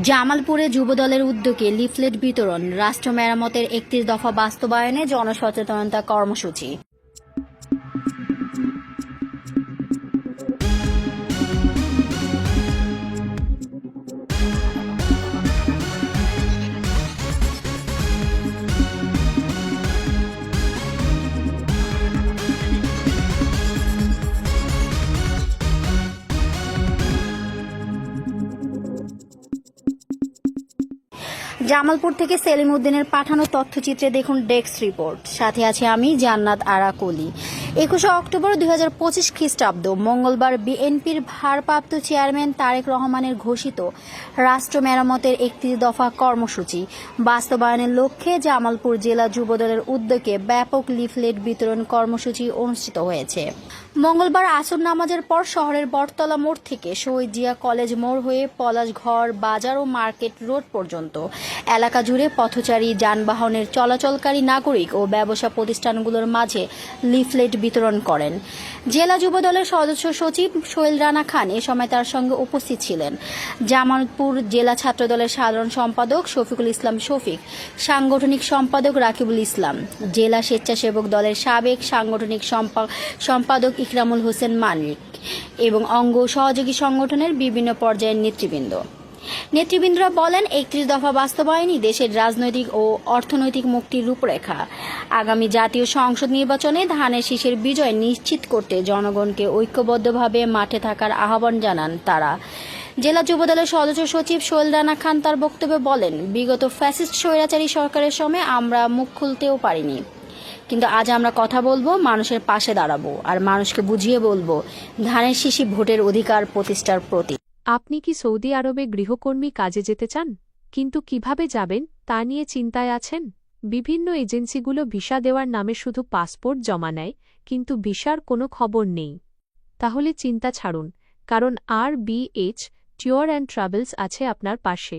জামালপুরে যুবদলের উদ্যোগে লিফলেট বিতরণ রাষ্ট্র মেরামতের একত্রিশ দফা বাস্তবায়নে জনসচেতনতা কর্মসূচি। জামালপুর থেকে সেলিম উদ্দিনের পাঠানো তথ্যচিত্রে দেখুন ডেস্ক রিপোর্ট। সাথে আছে আমি, জান্নাত আরা কলি একুশে অক্টোবর দুই হাজার পঁচিশ খ্রিস্টাব্দ, মঙ্গলবার বিএনপির ভারপ্রাপ্ত চেয়ারম্যান তারেক রহমানের ঘোষিত রাষ্ট্র মেরামতের একটি দফা কর্মসূচি। বাস্তবায়নের লক্ষ্যে জামালপুর জেলা যুবদলের উদ্যোগে ব্যাপক লিফলেট বিতরণ কর্মসূচি অনুষ্ঠিত হয়েছে। মঙ্গলবার আসর নামাজের পর শহরের বটতলা মোড় থেকে শহীদ জিয়া কলেজ মোড় হয়ে পলাশঘর, বাজার ও মার্কেট রোড পর্যন্ত এলাকা জুড়ে পথচারী যানবাহনের চলাচলকারী নাগরিক ও ব্যবসা প্রতিষ্ঠানগুলোর মাঝে লিফলেট বিতরণ করেন। জেলা যুবদলের সদস্য সচিব সোহেল রানা খান এ সময় তার সঙ্গে উপস্থিত ছিলেন। জামালপুর জেলা ছাত্রদলের সাধারণ সম্পাদক শফিকুল ইসলাম শফিক, সাংগঠনিক সম্পাদক রাকিবুল ইসলাম, জেলা স্বেচ্ছাসেবক দলের সাবেক সাংগঠনিক সম্পা- সম্পাদক ইকরামুল হোসেন মানিক এবং অঙ্গ সহযোগী সংগঠনের বিভিন্ন পর্যায়ের নেতৃবৃন্দ। নেতৃবৃন্দরা বলেন, একত্রিশ দফা বাস্তবায়নই দেশের রাজনৈতিক ও অর্থনৈতিক মুক্তির রূপরেখা। আগামী জাতীয় সংসদ নির্বাচনে ধানের শীষের বিজয় নিশ্চিত করতে জনগণকে ঐক্যবদ্ধভাবে মাঠে থাকার আহ্বান জানান তারা। জেলা যুবদলের সদস্য সচিব সোহেল রানা খান তার বক্তব্যে বলেন, বিগত ফ্যাসিস্ট স্বৈরাচারী সরকারের সময় আমরা মুখ খুলতেও পারিনি। কিন্তু আজ আমরা কথা বলব, মানুষের পাশে দাঁড়াবো আর মানুষকে বুঝিয়ে বলব, ধানের শিশি ভোটের অধিকার প্রতিষ্ঠার প্রতি আপনি কি সৌদি আরবে গৃহকর্মী কাজে যেতে চান? কিন্তু কীভাবে যাবেন, তা নিয়ে চিন্তায় আছেন? বিভিন্ন এজেন্সিগুলো ভিসা দেওয়ার নামে শুধু পাসপোর্ট জমা নেয়, কিন্তু ভিসার কোনো খবর নেই। তাহলে চিন্তা ছাড়ুন, কারণ আর B H tour and travels আছে আপনার পাশে।